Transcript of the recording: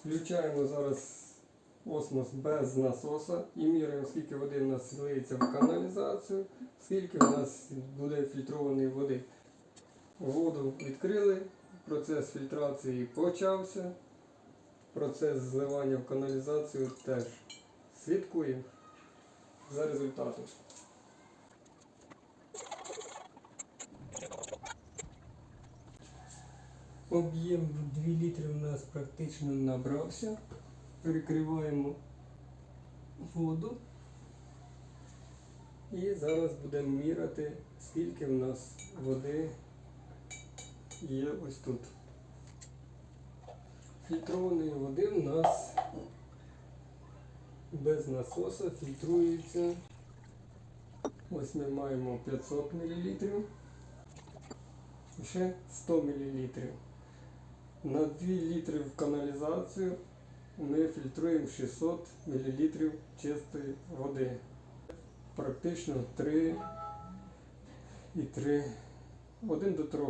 Включаємо зараз осмос без насоса і міряємо, скільки води в нас злиється в каналізацію, скільки в нас буде фільтрованої води. Воду відкрили, процес фільтрації почався. Процес зливання в каналізацію теж слідкуємо за результатом. Об'єм 2 літри у нас практично набрався. Перекриваємо воду. І зараз будемо міряти, скільки в нас води є ось тут. Фільтрованої води в нас без насоса фільтрується. Ось ми маємо 500 мл. Ще 100 мл. На 2 літри в каналізацію ми фільтруємо 600 мл чистої води. Практично 3 і 3, 1 до 3